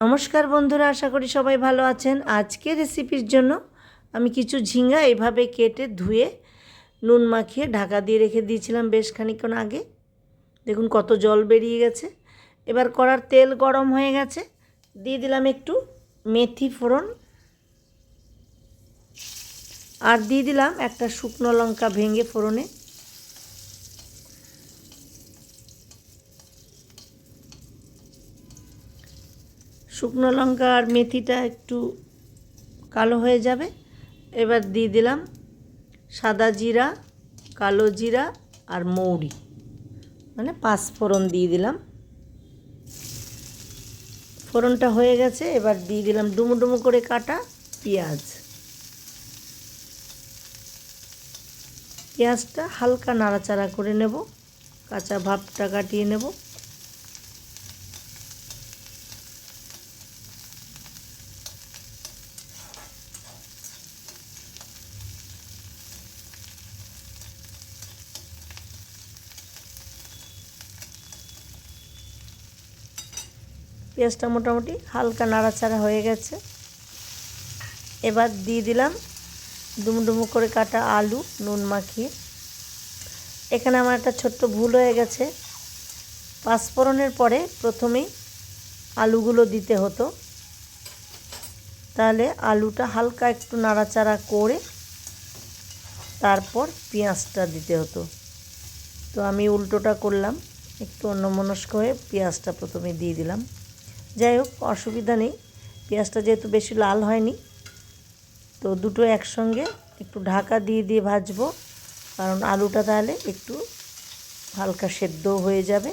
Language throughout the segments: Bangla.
নমস্কার বন্ধুরা, আশা করি সবাই ভালো আছেন। আজকে রেসিপির জন্য আমি কিছু ঝিঙ্গা এভাবে কেটে ধুয়ে নুন মাখিয়ে ঢাকা দিয়ে রেখে দিয়েছিলাম বেশ খানিকক্ষণ আগে। দেখুন কত জল বেরিয়ে গেছে। এবার কড়ার তেল গরম হয়ে গেছে। দিয়ে দিলাম একটু মেথি ফোড়ন। আর দিয়ে দিলাম একটা শুকনো লঙ্কা ভেঙে ফোড়নে। শুকনো লঙ্কা আর মেথিটা একটু কালো হয়ে যাবে। এবার দিয়ে দিলাম সাদা জিরা, কালো জিরা আর মৌরি। মানে পাঁচ ফোড়ন দিয়ে দিলাম। ফোড়নটা হয়ে গেছে, এবার দিয়ে দিলাম ডুমো ডুমো করে কাটা পেঁয়াজ। পেঁয়াজটা হালকা নাড়াচাড়া করে নেব, কাঁচা ভাবটা কাটিয়ে নেব। পেঁয়াজটা মোটামুটি হালকা নাড়াচাড়া হয়ে গেছে। এবার দিয়ে দিলাম ডুমডুমু করে কাটা আলু, নুন মাখিয়ে। এখানে আমার একটা ছোট্ট ভুল হয়ে গেছে। পাঁচফোড়নের পরে প্রথমেই আলুগুলো দিতে হতো। তাহলে আলুটা হালকা একটু নাড়াচাড়া করে তারপর পেঁয়াজটা দিতে হতো। তো আমি উল্টোটা করলাম, একটু অন্যমনস্ক হয়ে পেঁয়াজটা প্রথমে দিয়ে দিলাম। যাই হোক, অসুবিধা নেই। পেঁয়াজটা যেহেতু বেশি লাল হয়নি, তো দুটো একসঙ্গে একটু ঢাকা দিয়ে দিয়ে ভাজবো। কারণ আলুটা তাহলে একটু হালকা সেদ্ধ হয়ে যাবে।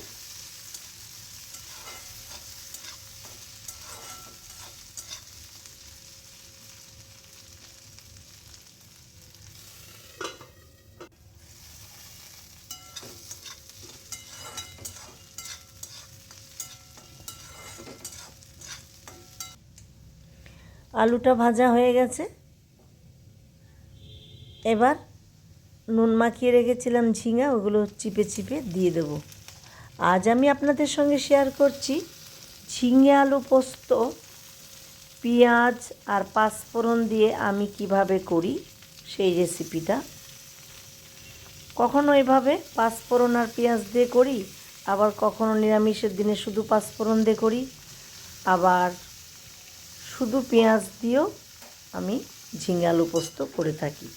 আলুটা ভাজা হয়ে গেছে। এবার নুন মাখিয়ে রেখেছিলাম ঝিঙা, ওগুলো চিপে চিপে দিয়ে দেব। আজ আমি আপনাদের সঙ্গে শেয়ার করছি ঝিঙে আলু পোস্ত, পেঁয়াজ আর পাঁচফোড়ন দিয়ে আমি কীভাবে করি সেই রেসিপিটা কখনো এভাবে পাঁচফোড়ন আর পেঁয়াজ দিয়ে করি, আবার কখনো নিরামিষের দিনে শুধু পাঁচফোড়ন দিয়ে করি, আবার শুধু পেঁয়াজ দিয়েও আমি ঝিঙে আলু পোস্ত করে থাকি।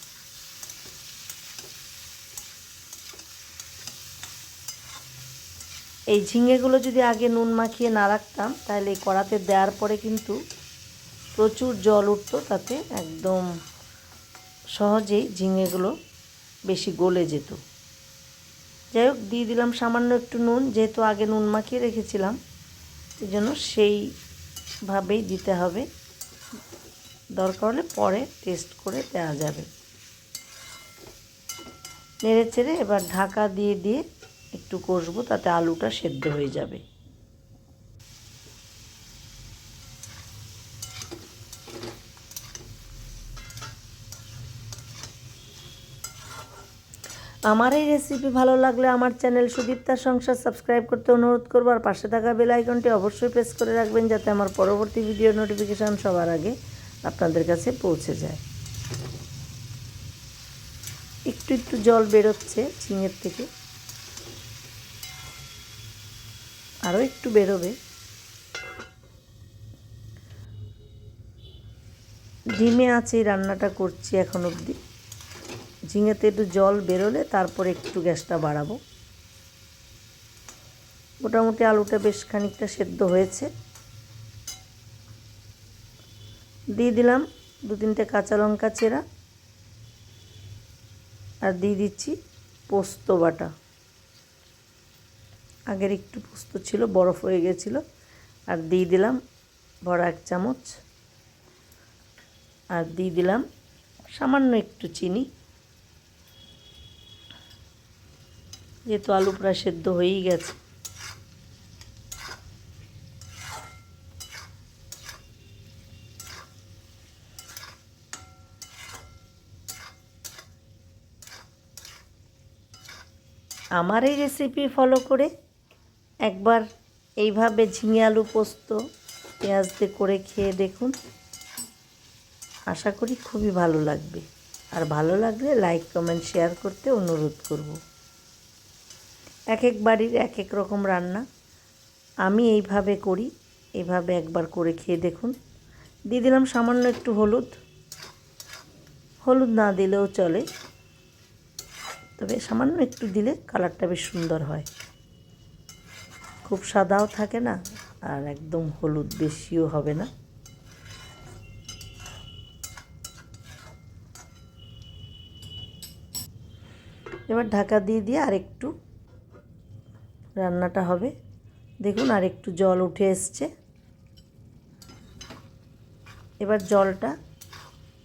এই ঝিঙেগুলো যদি আগে নুন মাখিয়ে না রাখতাম, তাহলে এই কড়াতে দেওয়ার পরে কিন্তু প্রচুর জল উঠতো, তাতে একদম সহজেই ঝিঙেগুলো বেশি গলে যেত। যাই হোক, দিয়ে দিলাম সামান্য একটু নুন, যেহেতু আগে নুন মাখিয়ে রেখেছিলাম, এই জন্য সেইভাবেই দিতে হবে। দরকার হলে পরে টেস্ট করে দেওয়া যাবে। নেড়ে চেড়ে এবার ঢাকা দিয়ে দিয়ে একটু কষবো, তাতে আলুটা সেদ্ধ হয়ে যাবে। আমার এই রেসিপি ভালো লাগলে আমার চ্যানেল সুদীপ্তার সংসার সাবস্ক্রাইব করতে অনুরোধ করব। আর পাশে থাকা বেল আইকনটি অবশ্যই প্রেস করে রাখবেন যাতে আমার পরবর্তী ভিডিও নোটিফিকেশান সবার আগে আপনাদের কাছে পৌঁছে যায়। একটু একটু জল বেরোচ্ছে ঝিঙের থেকে। আরও একটু বেরোবে। ডিমে আছে রান্নাটা করছি এখন অবধি। ঝিঙেতে একটু জল বেরোলে তারপরে একটু গ্যাসটা বাড়াবো। মোটামুটি আলুটা বেশ খানিকটা সেদ্ধ হয়েছে। দিয়ে দিলাম দু তিনটে কাঁচা লঙ্কা চেরা আর দিয়ে দিচ্ছি পোস্ত বাটা। আগের একটু পোস্ত ছিল, বরফ হয়ে গেছিল, আর দিয়ে দিলাম বড় এক চামচ। আর দিয়ে দিলাম সামান্য একটু চিনি। যেহেতু আলু প্রায় সেদ্ধ হয়েই গেছে। আমার এই রেসিপি ফলো করে একবার এইভাবে ঝিঙে আলু পোস্ত, পেঁয়াজ দিয়ে করে খেয়ে দেখুন। আশা করি খুবই ভালো লাগবে। আর ভালো লাগলে লাইক কমেন্ট শেয়ার করতে অনুরোধ করব। এক এক বাড়ির এক এক রকম রান্না। আমি এইভাবে করি এইভাবে একবার করে খেয়ে দেখুন। দিয়ে দিলাম সামান্য একটু হলুদ। হলুদ না দিলেও চলে। তবে সামান্য একটু দিলে কালারটা বেশ সুন্দর হয়। খুব সাদাও থাকে না আর একদম হলুদ বেশিও হবে না। এবার ঢাকা দিয়ে দিয়ে আরেকটু রান্নাটা হবে। দেখুন, আর একটু জল উঠে এসছে। এবার জলটা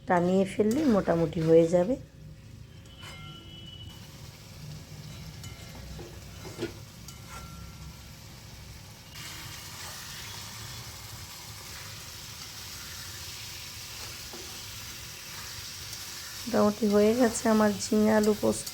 টানিয়ে ফেললেই মোটামুটি হয়ে যাবে। মোটামুটি হয়ে গেছে আমার ঝিঙে আলু পোস্ত।